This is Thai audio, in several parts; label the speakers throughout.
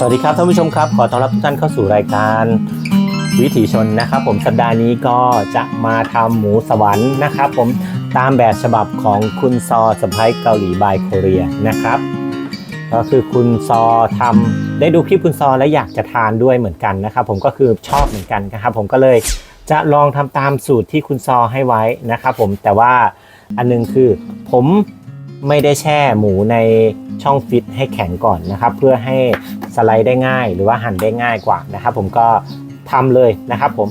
Speaker 1: สวัสดีครับท่านผู้ชมครับ ขอต้อนรับทุกท่านเข้าสู่รายการวิถีชนนะครับ ผมสัปดาห์นี้ก็จะมาทำหมูสวรรค์นะครับ ผมตามแบบฉบับของคุณซอสไปเกาหลีบายโคเรียนะครับ ก็คือคุณซอทำได้ดูคลิปคุณซอและอยากจะทานด้วยเหมือนกันนะครับ ผมก็คือชอบเหมือนกันนะครับ ผมก็เลยจะลองทำตามสูตรที่คุณซอให้ไว้นะครับ ผมแต่ว่าอันนึงคือผม ไม่ได้แช่หมูในช่องฟิตให้แข็งก่อนนะครับ เพื่อให้สไลด์ได้ง่าย หรือว่าหั่นได้ง่ายกว่านะครับ ผมก็ทำเลยนะครับ ผม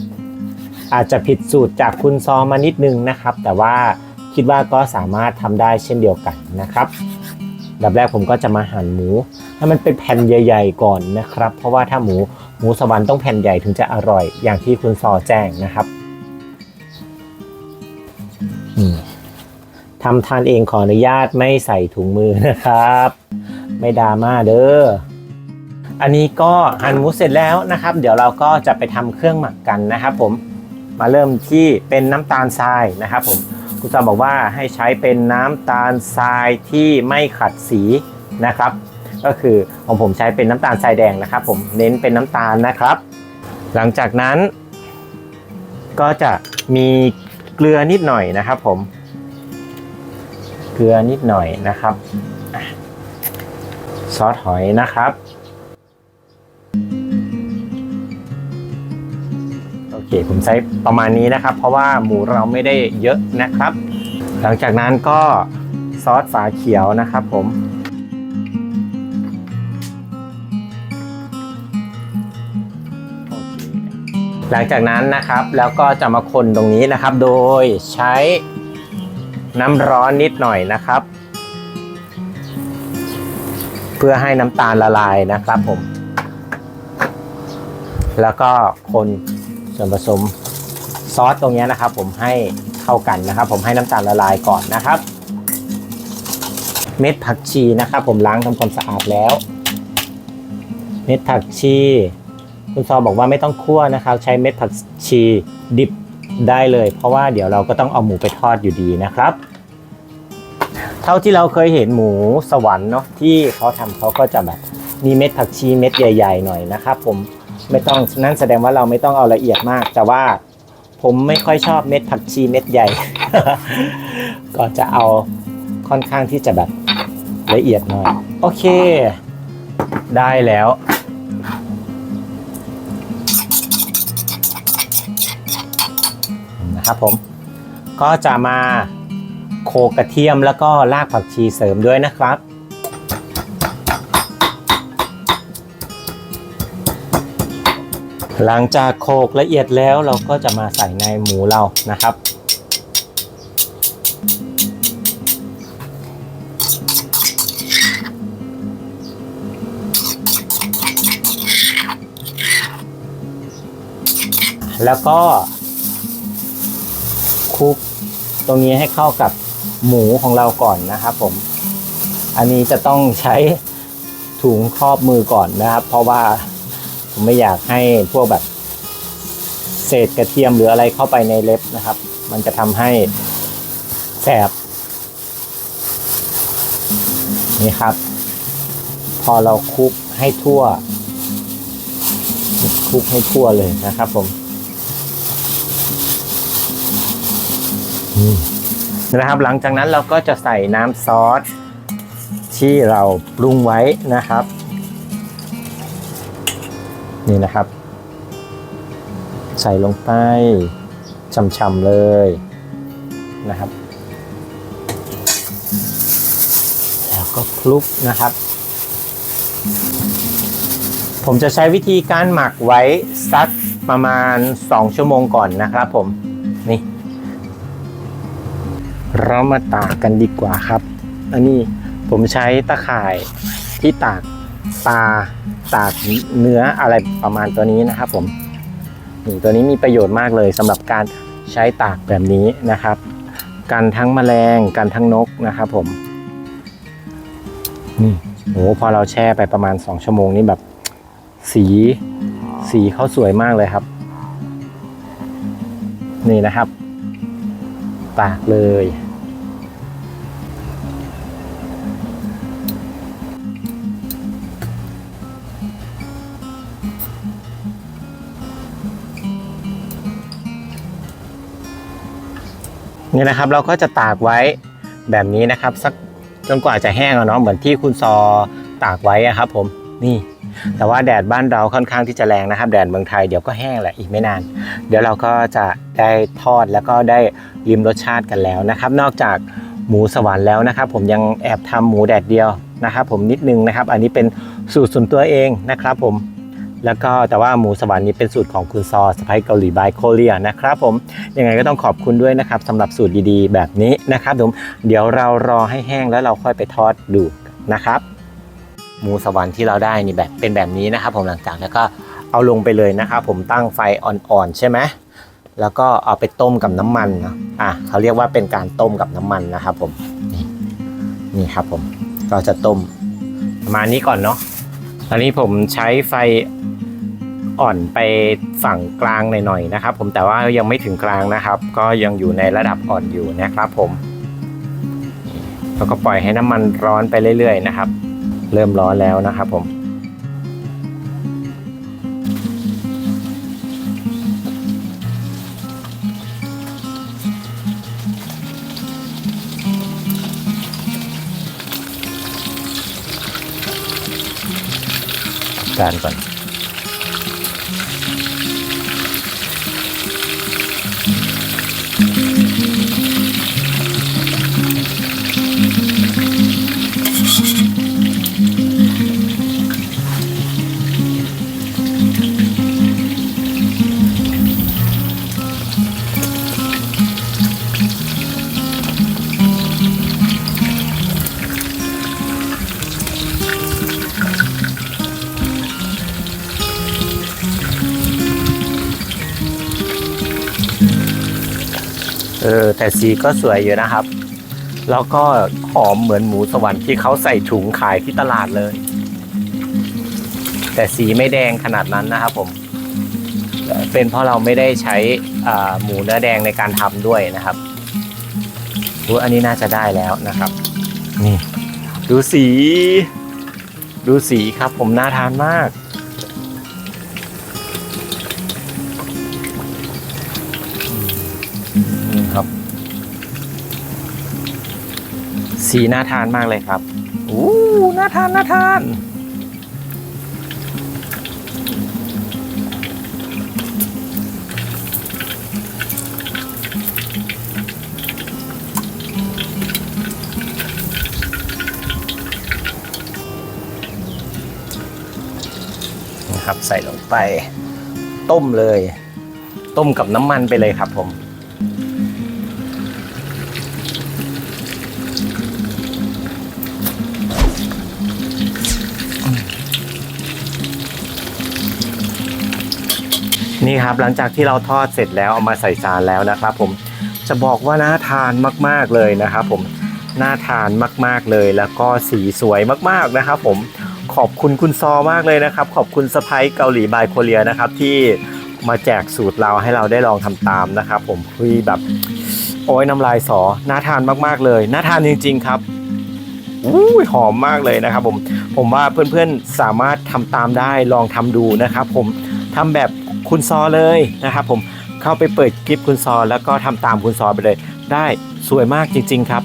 Speaker 1: อาจจะผิดสูตรจากคุณซอมานิดนึงนะครับ แต่ว่าคิดว่าก็สามารถทำได้เช่นเดียวกันนะครับดับแรกผมก็จะมาหั่นหมูให้มันเป็นแผ่นใหญ่ ๆ ก่อนนะครับ เพราะว่าถ้าหมูหมูสวรรค์ต้องแผ่นใหญ่ถึงจะอร่อยอย่างที่คุณซอแจ้งนะครับนี่ ทำทานเองขออนุญาตไม่ใส่ถุงมือนะครับ ไม่ดราม่าเด้ออันนี้ก็หั่นหมูเสร็จแล้วนะครับ เดี๋ยวเราก็จะไปทำเครื่องหมักกันนะครับ ผมมาเริ่มที่เป็นน้ำตาลทรายนะครับ ผมคุณซอบอกว่าให้ใช้เป็นน้ำตาลทรายที่ไม่ขัดสีนะครับ ก็คือของผมใช้เป็นน้ำตาลทรายแดงนะครับ ผมเน้นเป็นน้ำตาลนะครับ หลังจากนั้น ก็จะมีเกลือนิดหน่อยนะครับ ผม เกลือนิดหน่อยนะครับ ซอสหอยนะครับ โอเค ผมใช้ประมาณนี้นะครับ เพราะว่าหมูเราไม่ได้เยอะนะครับ หลังจากนั้นก็ซอสฝาเขียวนะครับผมโอเคหลังจากนั้นนะครับแล้วก็จะมาคนตรงนี้นะครับ โดยใช้ น้ำร้อนนิดหน่อยนะครับ เพื่อให้น้ำตาลละลายนะครับผม แล้วก็คนส่วนผสมซอสตรงนี้นะครับ ผมให้เข้ากันนะครับ ผมให้น้ำตาลละลายก่อนนะครับ เม็ดผักชีนะครับ ผมล้างทำความสะอาดแล้ว เม็ดผักชี คุณซอบอกว่าไม่ต้องคั่วนะครับ ใช้เม็ดผักชีดิบได้เลย เพราะว่าเดี๋ยวเราก็ต้องเอาหมูไปทอดอยู่ดีนะครับ เท่าที่เราเคยเห็นหมูสวรรค์เนาะที่เขาทำเขาก็จะแบบมีเม็ดผักชีเม็ดใหญ่ ๆ หน่อยนะครับผมไม่ต้องนั่นแสดงว่าเราไม่ต้องเอาละเอียดมาก แต่ว่าผมไม่ค่อยชอบเม็ดผักชีเม็ดใหญ่ ก็จะเอาค่อนข้างที่จะแบบละเอียดหน่อย โอเค ได้แล้ว นะครับผม ก็จะมา โขลกระเทียมแล้วก็รากผักชีเสริมด้วยนะครับ หลังจากโขลกละเอียดแล้วเราก็จะมาใส่ในหมูเรานะครับ แล้วก็คลุกตรงนี้ให้เข้ากับ หมูของเราก่อนนะครับผม อันนี้จะต้องใช้ถุงครอบมือก่อนนะครับ เพราะว่าผมไม่อยากให้พวกแบบเศษกระเทียมหรืออะไรเข้าไปในเล็บนะครับ มันจะทำให้แสบนี่ครับ พอเราคลุกให้ทั่วคลุกให้ทั่วเลยนะครับผม นะครับ หลังจากนั้นเราก็จะใส่น้ำซอสที่เราปรุงไว้นะครับ นี่นะครับ ใส่ลงไปช่ำๆเลยนะครับ แล้วก็คลุกนะครับ ผมจะใช้วิธีการหมักไว้สักประมาณ 2 ชั่วโมงก่อนนะครับผม นี่ เรามาตากกันดีกว่าครับ อันนี้ผมใช้ตะข่ายที่ตากปลาตากเนื้ออะไรประมาณตัวนี้นะครับผมนี่ตัวนี้มีประโยชน์มากเลยสำหรับการใช้ตากแบบนี้นะครับ กันทั้งแมลงกันทั้งนกนะครับผมนี่โหพอเราแช่ไปประมาณ 2 ชั่วโมงนี่แบบ สีสีเขาสวยมากเลยครับ นี่นะครับ ตากเลย นี่นะครับเราก็จะตากไว้แบบนี้นะครับ สักจนกว่าจะแห้งอะเนาะเหมือนที่คุณซอตากไว้อะครับผมนี่ แต่ว่าแดดบ้านเราค่อนข้างที่จะแรงนะครับ แดดเมืองไทยเดี๋ยวก็แห้งแหละอีกไม่นาน เดี๋ยวเราก็จะได้ทอดแล้วก็ได้ริมรสชาติกันแล้วนะครับ นอกจากหมูสวรรค์แล้วนะครับ ผมยังแอบทำหมูแดดเดียวนะครับ ผมนิดนึงนะครับ อันนี้เป็นสูตรส่วนตัวเองนะครับ ผมแล้วก็แต่ว่าหมูสวรรค์นี้เป็นสูตรของคุณซอสไปเกาหลีบายโคเรียนะครับผมยังไงก็ต้องขอบคุณด้วยนะครับสำหรับสูตรดีๆ แบบนี้นะครับผมเดี๋ยวเรารอให้แห้งแล้วเราค่อยไปทอดดูนะครับ หมูสวรรค์ที่เราได้นี่แบบเป็นแบบนี้นะครับ ผมหลังจากแล้วก็เอาลงไปเลยนะครับผมตั้งไฟอ่อนๆใช่ไหมแล้วก็เอาไปต้มกับน้ำมันเนาะอะเขาเรียกว่าเป็นการต้มกับน้ำมันนะครับผมนี่นี่ครับผมก็จะต้มประมาณนี้ก่อนเนาะตอนนี้ผมใช้ไฟอ่อนไปฝั่งกลางหน่อยๆนะครับ ผมแต่ว่ายังไม่ถึงกลางนะครับ ก็ยังอยู่ในระดับอ่อนอยู่นะครับ ผมแล้วก็ปล่อยให้น้ำมันร้อนไปเรื่อย ๆ นะครับ เริ่มร้อนแล้วนะครับผมการก่อน ออแต่สีก็สวยอยู่นะครับ แล้วก็หอมเหมือนหมูสวรรค์ที่เขาใส่ถุงขายที่ตลาดเลย แต่สีไม่แดงขนาดนั้นนะครับผม เป็นเพราะเราไม่ได้ใช้หมูเนื้อแดงในการทำด้วยนะครับดูอันนี้น่าจะได้แล้วนะครับ นี่ ดูสี ดูสีครับผมน่าทานมาก สีน่าทานมากเลยครับอู้น่าทานน่าทาน นะครับใส่ลงไป ต้มเลย ต้มกับน้ำมันไปเลยครับผม นี่ครับหลังจากที่เราทอดเสร็จแล้วเอามาใส่จานแล้วนะครับ ผมจะบอกว่าน่าทานมากๆเลยนะครับ ผมน่าทานมากๆเลย แล้วก็สีสวยมากๆนะครับ ผมขอบคุณคุณซอมากเลยนะครับ ขอบคุณสไปเกาหลีบายโคเรียนะครับ ที่มาแจกสูตรเราให้เราได้ลองทำตามนะครับ ผมคุยแบบโอ้ยน้ำลายสอน่าทานมากๆเลยน่าทานจริง ๆครับอุ้หอมมากเลยนะครับ ผมผมว่าเพื่อนๆสามารถทำตามได้ลองทำดูนะครับ ผมทำแบบ คุณซอเลยนะครับผมเข้าไปเปิดคลิปคุณซอแล้วก็ทำตามคุณซอไปเลย ได้สวยมากจริง ๆ ครับ